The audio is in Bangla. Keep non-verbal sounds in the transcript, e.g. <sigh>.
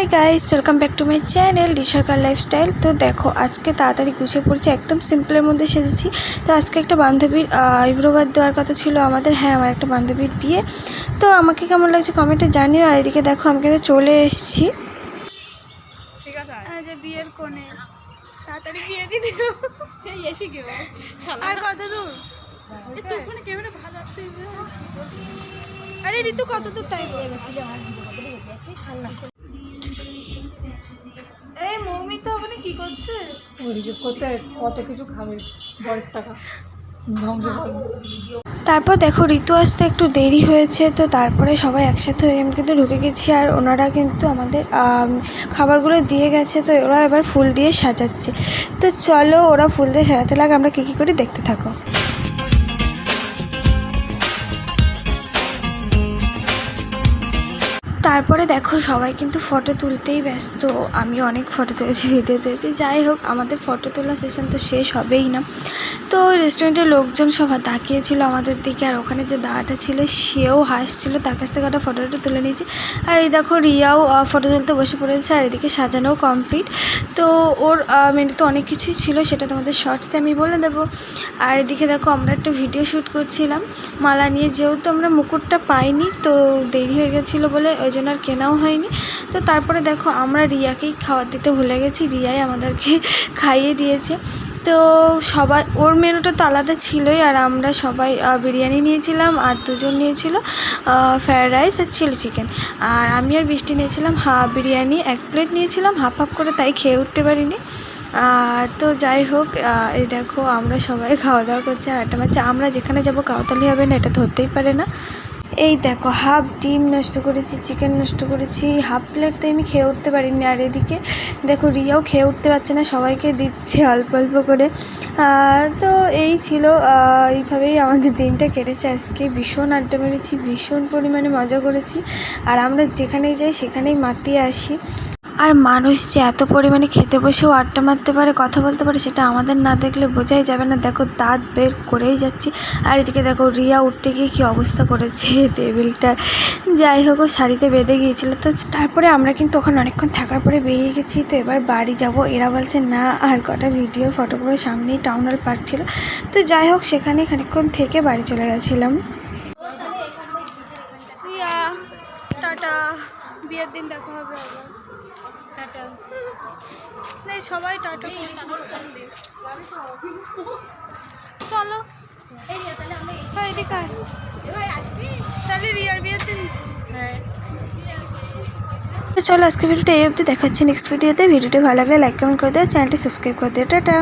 Hi guys welcome back to my channel ডিসার্কার lifestyle তো দেখো আজকে তাড়াতাড়ি গুছিয়ে পড়ছে একদম সিম্পলের মধ্যে সেজেছি। তো আজকে একটা বান্ধবীর আইব্রোবাদ দেওয়ার কথা ছিল আমাদের। হ্যাঁ আমার একটা বান্ধবীর বিয়ে। তো আমাকে কেমন লাগছে কমেন্টে জানিও আর এদিকে দেখো আমি কিন্তু চলে এসেছি। আজ বিয়ের কোণে। তাড়াতাড়ি বিয়ে দিয়ে দিল এসে কেউ আর কত দূর? আরে ঋতু কত দূর তাই করছে অভিযোগ করতে কত কিছু খাবে, বরের টাকা। ধ্বংস তারপর দেখো, ঋতু আসতে একটু দেরি হয়েছে, তো তারপরে সবাই একসাথে হয়ে আমি কিন্তু ঢুকে গেছি, আর ওনারা কিন্তু আমাদের খাবারগুলো দিয়ে গেছে, তো ওরা এবার ফুল দিয়ে সাজাচ্ছে। তো চলো, ওরা ফুল দিয়ে সাজাতে লাগে, আমরা কী কী করে দেখতে থাকো। তারপরে দেখো সবাই কিন্তু ফটো তুলতেই ব্যস্ত। আমি অনেক ফটো তুলেছি ভিডিও তুলেছি। যাই হোক, আমাদের ফটো তোলা সেশন তো শেষ হবেই না। তো রেস্টুরেন্টের লোকজন সব তাকিয়েছিল আমাদের দিকে, আর ওখানে যে দাদাটা ছিল, সেও হাসছিল। তার কাছ থেকে একটা ফটোটা তুলে নিয়েছি। আর এই দেখো, রিয়াও ফটো তুলতে বসে পড়েছে, আর এদিকে সাজানোও কমপ্লিট তো ওর মেনু তো অনেক কিছুই ছিল, সেটা তোমাদের শর্টসে আমি বলে দেবো। আর এদিকে দেখো, আমরা একটা ভিডিও শ্যুট করছিলাম। মালা নিয়ে যেহেতু আমরা মুকুটটা পাইনি, তো দেরি হয়ে গেছিল বলে জন্য আর কেনাও হয়নি। তো তারপরে দেখো আমরা রিয়াকেই খাবার দিতে ভুলে গেছি। রিয়াই আমাদেরকে <laughs> খাইয়ে দিয়েছে। তো সবাই, ওর মেনুটা তো আলাদা ছিলই আর আমরা সবাই বিরিয়ানি নিয়েছিলাম আর দুজন নিয়েছিল ফ্রায়েড রাইস আর চিলি চিকেন আর আমি আর বৃষ্টি নিয়েছিলাম হা বিরিয়ানি, এক প্লেট নিয়েছিলাম হাফ হাফ করে তাই খেয়ে উঠতে পারিনি। তো যাই হোক এই দেখো আমরা সবাই খাওয়া দাওয়া করছি। আর একটা মাঝে আমরা যেখানে যাব কাউতালি হবে না, এটা ধরতেই পারে না। এই দেখো হাফ ডিম নষ্ট করেছি চিকেন নষ্ট করেছি হাফ প্লেট তো আমি খেয়ে উঠতে পারিনি। আর এদিকে দেখো, রিয়াও খেয়ে উঠতে পারছে না, সবাইকে দিচ্ছে অল্প অল্প করে। তো এই ছিল এইভাবেই আমাদের দিনটা কেটেছে। আজকে ভীষণ আড্ডা মেরেছি, ভীষণ পরিমাণে মজা করেছি। আর আমরা যেখানেই যাই, সেখানেই মাতিয়ে আসি। আর মানুষ যে এত পরিমাণে খেতে বসেও আড্ডা মারতে পারে, কথা বলতে পারে, সেটা আমাদের না দেখলে বোঝাই যাবে না। দেখো, দাঁত বের করেই যাচ্ছি। আর এদিকে দেখো, রিয়া উঠতে গিয়ে কী অবস্থা করেছে <laughs> টেবিলটার যাই হোক, ও শাড়িতে বেঁধে গিয়েছিল। তো তারপরে আমরা কিন্তু ওখানে অনেকক্ষণ থাকার পরে বেরিয়ে গেছি। তো এবার বাড়ি যাব। এরা বলছে, না, আর কটা ভিডিও ফটোগুলো সামনেই টাউন হল পার্ক ছিল। তো যাই হোক সেখানে খানিকক্ষণ থেকে বাড়ি চলে গেছিলাম। টাটা। বিয়ের দিন দেখা হবে আবার। টাটা। সবাই টাটা করি চলো। হ্যাঁ, এদিকে তাহলে রিয়ার বিয়ের দিন তো চলো আজকে ভিডিওটা এই অবধি দেখাচ্ছি। নেক্সট ভিডিওতে ভিডিওটি ভালো লাগলে লাইক কমেন্ট করে দেওয়া চ্যানেলটি সাবস্ক্রাইব করে দেওয়া টাটা।